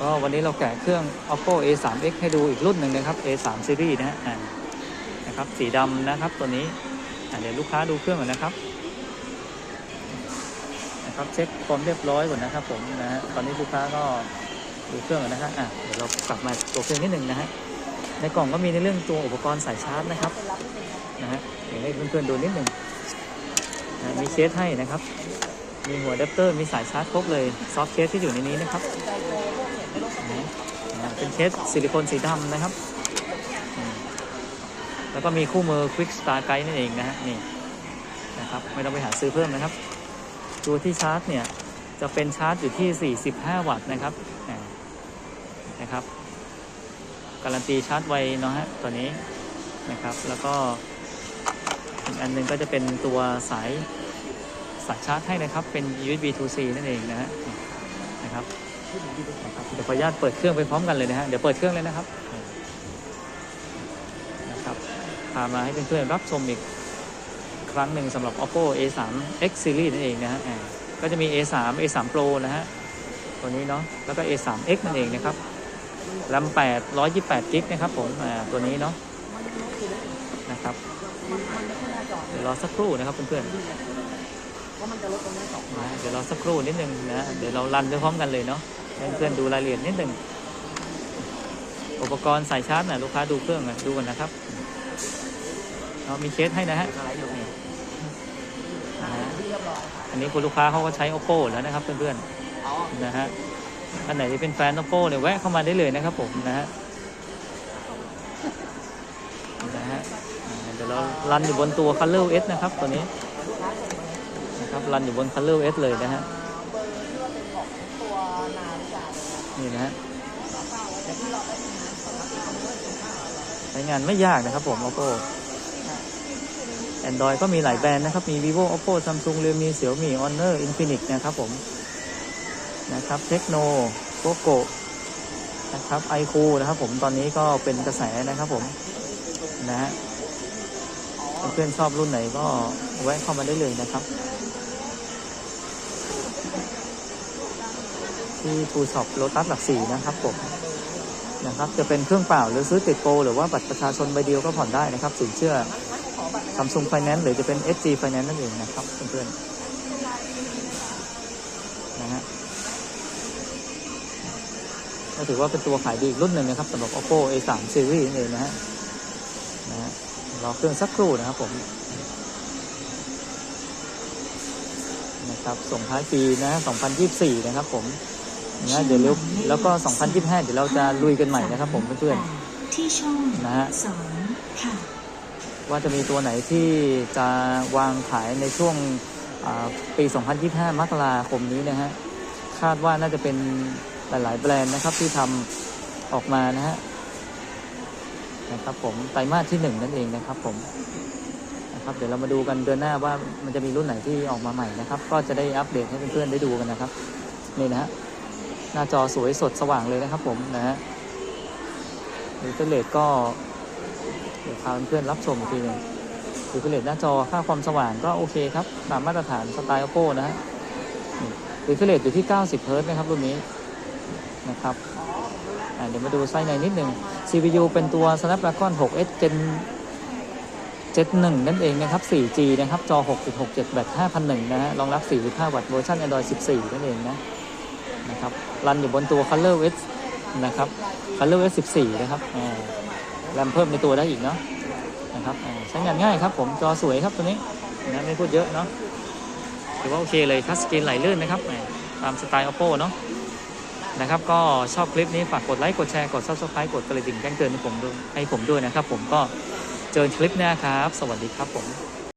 ก็วันนี้เราแกะเครื่อง oppo a 3 x ให้ดูอีกรุ่นหนึ่งนะครับ a 3 series นะฮะนะครับสีดำนะครับตัวนี้เดี๋ยวลูกค้าดูเครื่องก่อนนะครับนะครับเช็คความเรียบร้อยก่อนนะครับผมนะฮะตอนนี้ลูกค้าก็ดูเครื่องก่อนนะครับอะเดี๋ยวเรากลับมาตัวเครื่องนิดหนึ่งนะฮะในกล่องก็มีในเรื่องตัวอุปกรณ์สายชาร์จนะครับนะฮะเดี๋ยวให้เพื่อนๆดูนิดหนึ่งนะมีเคสให้นะครับ มีหัวอะแดปเตอร์มีสายชาร์จครบเลยซอฟต์เคสที่อยู่ในนี้นะครับ เป็นเคสซิลิโคนสีดำนะครับ แล้วก็มีคู่มือ Quick Start Guide นั่นเองนะฮะนี่นะครับไม่ต้องไปหาซื้อเพิ่มนะครับ ตัวที่ชาร์จเนี่ย จะเป็นชาร์จอยู่ที่ 45 วัตต์นะครับนะครับ การันตีชาร์จไวเนาะฮะตัวนี้นะครับ แล้วก็อีกอันหนึงก็จะเป็นตัวสายสายชาร์จให้นะครับ เป็น USB to C นั่นเองนะฮะนะครับ เดี๋ยวขออนุญาตเปิดเครื่องไปพร้อมกันเลยนะฮะ เดี๋ยวเปิดเครื่องเลยนะครับ นะครับพามาให้เพื่อนๆรับชมอีกครั้งหนึ่งสำหรับ oppo a3 x series นั่นเองนะฮะอ่าก็จะมี a3 a3 pro นะฮะ ตัวนี้เนาะ แล้วก็ a3x นั่นเองนะครับ RAM 8 128 g b นะครับผมอ่าตัวนี้เนาะ นะครับเดี๋ยวรอสักครู่นะครับเพื่อนๆนะเดี๋ยวเราสักครู่นิดนึงนะ เดี๋ยวเรารันไปพร้อมกันเลยเนาะ ให้เพื่อนๆดูรายละเอียดนิดนึงอุปกรณ์สายชาร์จนะลูกค้าดูเครื่องนะดูกันนะครับเรามีเคสให้นะฮะนี่นะฮะอันนี้คุณลูกค้าเขาก็ใช้ oppo แล้วนะครับเพื่อนๆนะฮะอันไหนที่เป็นแฟน oppo เนี่ยแวะเข้ามาได้เลยนะครับผมนะฮะนะฮะอ่าเดี๋ยวเรารันอยู่บนตัว color s นะครับตัวนี้นะครับรันอยู่บน Color S เลยนะฮะ นี่นะฮะใช้งานไม่ยากนะครับผม oppo Android ก็มีหลายแบรนด์นะครับ มี vivo oppo samsung realme xiaomi honor infinix นะครับผม นะครับ Techno poco นะครับ iQOO นะครับผมตอนนี้ก็เป็นกระแสนะครับผม นะฮะเพื่อนชอบรุ่นไหนก็แวะเข้ามาได้เลยนะครับ ที่ทูช็อปโลตัสหลักสี่นะครับผมนะครับ จะเป็นเครื่องเปล่าหรือซื้อติดโปรหรือว่าบัตรประชาชนใบเดียวก็ผ่อนได้นะครับ สินเชื่อ Samsung Finance หรือจะเป็น SG Finance นั่นเองนะครับเพื่อนๆนะฮะก็ถือว่าเป็นตัวขายดีอีกรุ่นหนึ่งนะครับสำหรับ Oppo A3 Series นั่นเองนะฮะนะฮะรอเครื่องสักครู่นะครับผมนะครับส่งท้ายปีนะ 2024 นะครับผม นะเดี๋ยวเร็วแล้วก็ 2025 เดี๋ยวเราจะลุยกันใหม่นะครับผมเพื่อนๆนะฮะว่าจะมีตัวไหนที่จะวางขายในช่วงอ่าปี 2025 มกราคมนี้นะฮะคาดว่าน่าจะเป็นหลาย ๆ แบรนด์นะครับที่ทำออกมานะฮะนะครับผมไตรมาสที่หนึ่งนั่นเองนะครับผมนะครับเดี๋ยวเรามาดูกันเดือนหน้าว่ามันจะมีรุ่นไหนที่ออกมาใหม่นะครับ ก็จะได้อัปเดตให้เพื่อนๆได้ดูกันนะครับนี่นะฮะ น้าจอสวยสดสว่างเลยนะครับผมนะฮะดิจิเลตก็เดี๋ยวพาเพื่อนรับชมอีกทีหนึงดิจิเลตหน้าจอค่าความสว่างก็โอเคครับตามมาตรฐานสไตล์ oppo นะฮะดิจิเลตอยู่ที่ 90เฮิร์ตนะครับรุ่นนี้นะครับเดี๋ยวมาดูไส้ในนิดหนึ่ง CPU เป็นตัว Snapdragon 6S Gen Gen 1นั่นเองนะครับ 4G นะครับ จอ 6.67 แบต 5,001 นะฮะ รองรับ 45 วัตต์ เวอร์ชัน Android 14 นั่นเองนะ นะครับรันอยู่บนตัว Color S นะครับ Color S 14 นะครับแรมเพิ่มในตัวได้อีกเนาะนะครับใช้งานง่ายครับผมจอสวยครับตัวนี้นะไม่พูดเยอะเนาะถือว่าโอเคเลยทัชสกรีนไหลลื่นนะครับตามสไตล์ oppo เนาะนะครับก็ชอบคลิปนี้ฝากกดไลค์กดแชร์กด subscribe กดกระดิ่งแจ้งเตือนให้ผมด้วยให้ผมด้วยนะครับ ผมก็เจอคลิปหน้าครับ สวัสดีครับผม